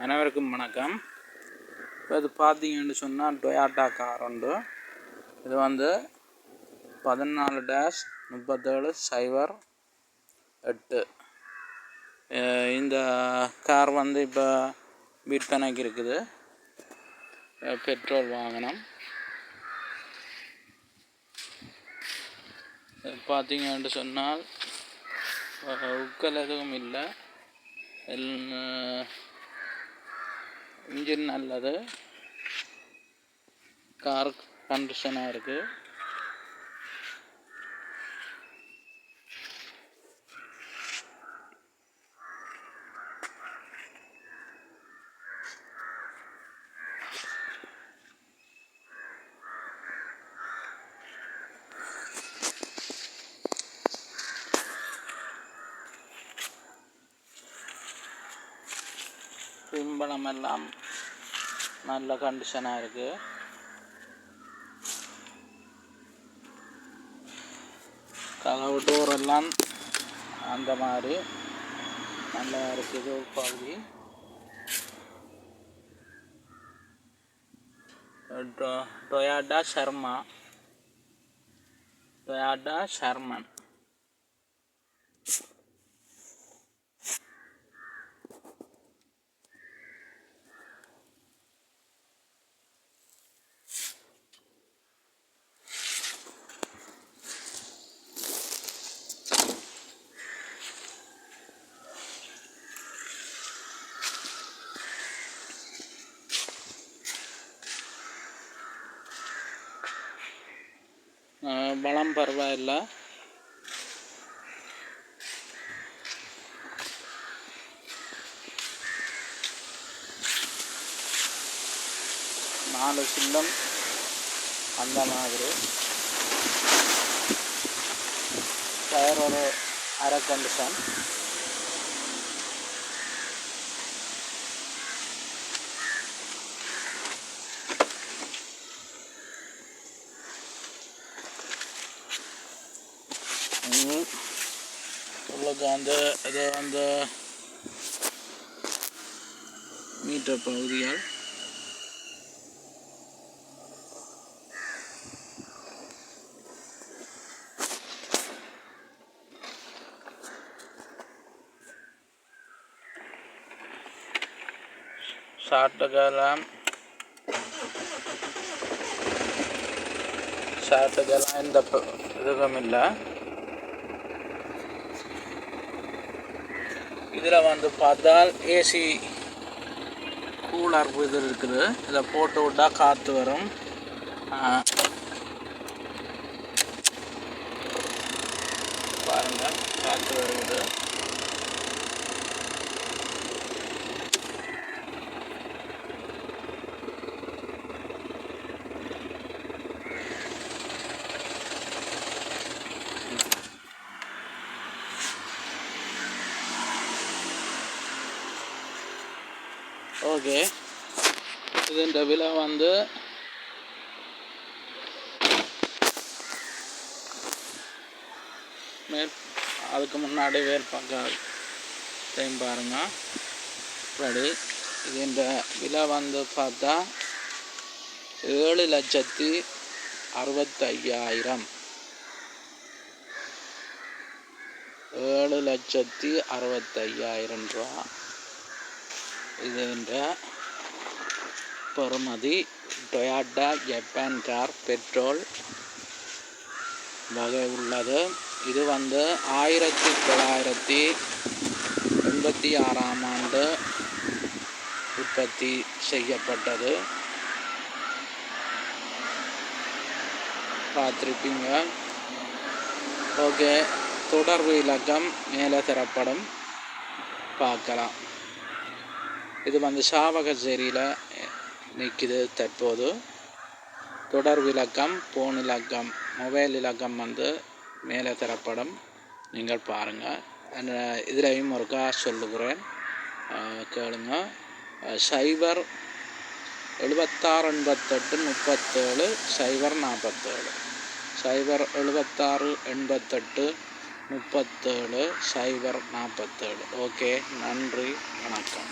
அனைவருக்கும் வணக்கம். இப்போ இது பார்த்தீங்கன்னு சொன்னால் டொயாட்டா கார் உண்டு. இது வந்து பதினாலு டேஷ் முப்பத்தேழு சைபர் எட்டு. இந்த கார் வந்து இப்போ விற்பனைக்கு இருக்குது. பெட்ரோல் வாகனம். இது பார்த்தீங்கன்னு சொன்னால் உக்கல் எதுவும் இல்லை. இன்ஜின் நல்லது. கார் கண்டிஷனாக இருக்குது பின்பலம் எல்லாம் நல்ல கண்டிஷனாக இருக்குது கதவு டோர் எல்லாம் அந்த மாதிரி நல்லா இருக்குது பகுதி டொ- டொயாட்டா ஷர்மா டொயாட்டா ஷர்மன் பலம் பரவாயில்லை நாலு சில்லம் அந்த மாதிரி டயர் ஒரு அரை கண்டிஷன் உங்களுக்கு அந்த இது அந்த மீட்டர் பகுதியால் சாப்பிட்டுக்கலாம் சாப்பிட்டுக்கலாம் எந்த இதுவும் இல்லை இதில் வந்து பார்த்தால் ஏசி கூலர் இது இருக்குது. இதை போட்டு விட்டால் காற்று வரும். ஆ. பாருங்க காற்று வருது. ஓகே. இதுன்ற விலை வந்து அதுக்கு முன்னாடி வேறு டைம் பாருங்கள் ரெடி. இதுன்ற விலை வந்து பார்த்தா ஏழு லட்சத்தி அறுபத்தையாயிரம். ஏழு லட்சத்தி அறுபத்தையாயிரம் ரூபா. இதுன்ற பெறுமதி டொயாட்டா ஜப்பான் கார் பெட்ரோல் வகை உள்ளது. இது வந்து ஆயிரத்தி தொள்ளாயிரத்தி எண்பத்தி ஆறாம் ஆண்டு உற்பத்தி செய்யப்பட்டது. பார்த்துருப்பீங்க. ஓகே. தொடர்பு இலக்கம் மேலே தரப்படும். பார்க்கலாம். இது வந்து சாவகச்சேரியில் நிற்கிது தற்போது. தொடர் விளக்கம் போன் இலக்கம் மொபைல் இலக்கம் வந்து மேலே தரப்படும். நீங்கள் பாருங்கள் இதுலையும் ஒருக்கா சொல்லுகிறேன். கேளுங்க. சைபர் எழுபத்தாறு எண்பத்தெட்டு முப்பத்தேழு சைபர் நாற்பத்தேழு. சைபர் எழுபத்தாறு எண்பத்தெட்டு முப்பத்தேழு சைபர் நாற்பத்தேழு. ஓகே நன்றி வணக்கம்.